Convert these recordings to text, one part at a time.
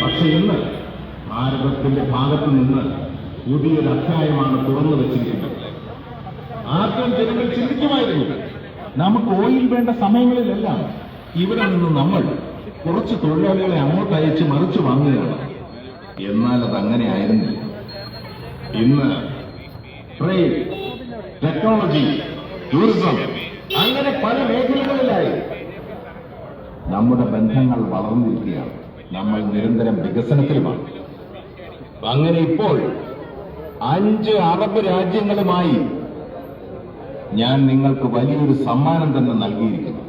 പക്ഷെ ഇന്ന് ഭാരതത്തിന്റെ ഭാഗത്ത് നിന്ന് പുതിയൊരു അധ്യായമാണ് തുറന്നു വെച്ചിരിക്കുന്നത്. ആർക്കും ജനങ്ങൾ ചിന്തിക്കുമായിരുന്നു. നമുക്ക് ഓയിൽ വേണ്ട സമയങ്ങളിലെല്ലാം ഇവിടെ നിന്ന് നമ്മൾ കുറച്ച് തൊഴിലാളികളെ അങ്ങോട്ട് അയച്ച് മറിച്ച് വാങ്ങുകയാണ്. എന്നാൽ അത് അങ്ങനെ ആയിരുന്നില്ല ഇന്ന് ട്രേഡ് ടെക്നോളജി ടൂറിസം അങ്ങനെ പല മേഖലകളിലായി നമ്മുടെ ബന്ധങ്ങൾ വളർന്നിരിക്കുകയാണ്. നമ്മൾ നിരന്തരം വികസനത്തിലുമാണ്. അങ്ങനെ ഇപ്പോൾ അഞ്ച് അറബ് രാജ്യങ്ങളുമായി ഞാൻ നിങ്ങൾക്ക് വലിയൊരു സമ്മാനം തന്നെ നൽകിയിരിക്കുന്നു.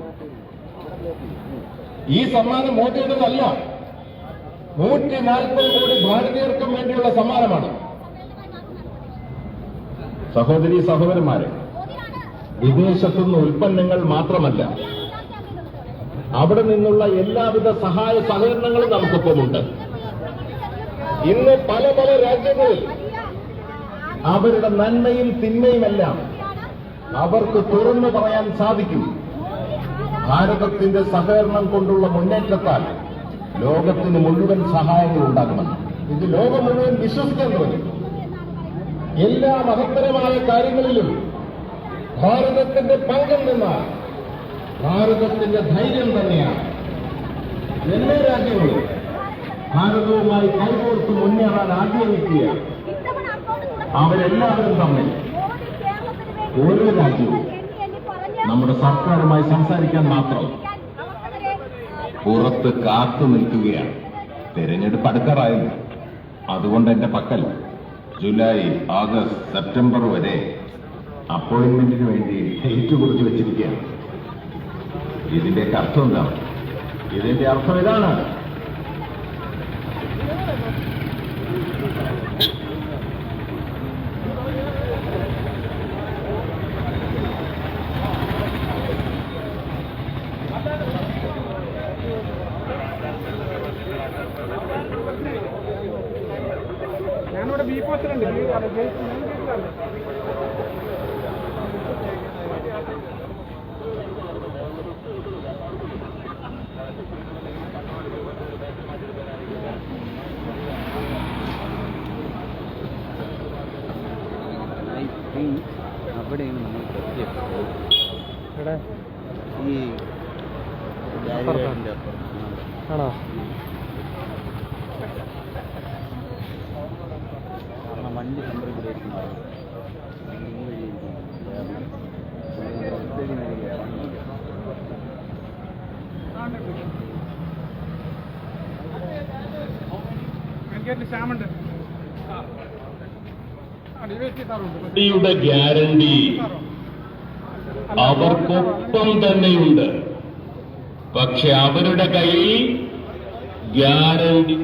ഈ സമ്മാനം മോദിയുടേതല്ല നൂറ്റി നാൽപ്പത് കോടി ഭാരതീയർക്കും വേണ്ടിയുള്ള സമ്മാനമാണ്. സഹോദരി സഹോദരന്മാരെ വിദേശത്തുനിന്ന് ഉൽപ്പന്നങ്ങൾ മാത്രമല്ല അവിടെ നിന്നുള്ള എല്ലാവിധ സഹായ സഹകരണങ്ങളും നമുക്കൊപ്പമുണ്ട് ഇന്ന് പല പല രാജ്യങ്ങളിൽ അവരുടെ നന്മയും തിന്മയുമെല്ലാം അവർക്ക് തുറന്നു പറയാൻ സാധിക്കും. ഭാരതത്തിന്റെ സഹകരണം കൊണ്ടുള്ള മുന്നേറ്റത്താൽ ലോകത്തിന് മുഴുവൻ സഹായങ്ങൾ ഉണ്ടാകുമെന്ന് ഇത് ലോകം മുഴുവൻ വിശ്വസിക്കാൻ എല്ലാ മഹത്തരമായ കാര്യങ്ങളിലും ഭാരതത്തിന്റെ പങ്കം നിന്നാൽ ഭാരതത്തിന്റെ ധൈര്യം തന്നെയാണ്. എല്ലാ രാജ്യങ്ങളും ഭാരതവുമായി കൈകോർത്ത് മുന്നേറാൻ ആഗ്രഹിക്കുക അവരെല്ലാവരും തമ്മിൽ ഓരോ രാജ്യവും നമ്മുടെ സർക്കാരുമായി സംസാരിക്കാൻ മാത്രം പുറത്ത് കാത്തു നിൽക്കുകയാണ്. തെരഞ്ഞെടുപ്പ് അടുക്കാറായിരുന്നു. അതുകൊണ്ട് എന്റെ പക്കൽ ജൂലൈ ആഗസ്റ്റ് സെപ്റ്റംബർ വരെ അപ്പോയിന്റ്മെന്റിന് വേണ്ടി ഡേറ്റ് കുറിച്ച് വെച്ചിരിക്കുകയാണ്. ഇതിന്റെ അർത്ഥം എന്താണ് ഇതിന്റെ അർത്ഥം ഇതാണ്. ഞാനിവിടെ ബി പോസ്റ്റിലുണ്ട് തിങ്ക് അവിടെയാണ് നമ്മൾ ഇവിടെ ഈ. ആണോ? കാരണം വണ്ടി നമ്പർ കൂടെ ശ്യാമുണ്ട്. ഡിവൈസ് യുടെ ഗ്യാരണ്ടി അവർക്കൊപ്പം തന്നെയുണ്ട്. പക്ഷെ അവരുടെ കയ്യിൽ ഗ്യാരണ്ടി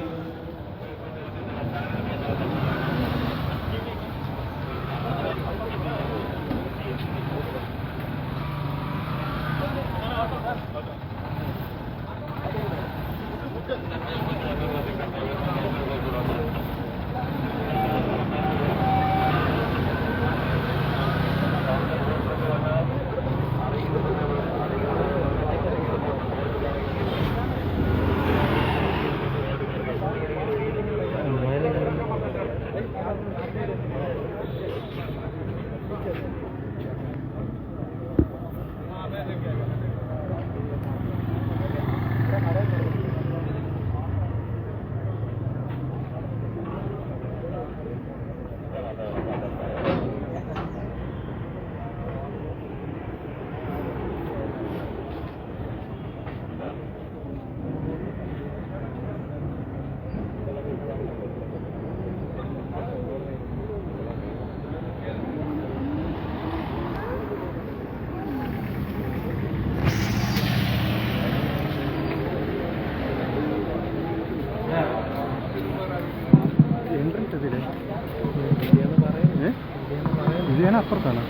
Diana, córtala.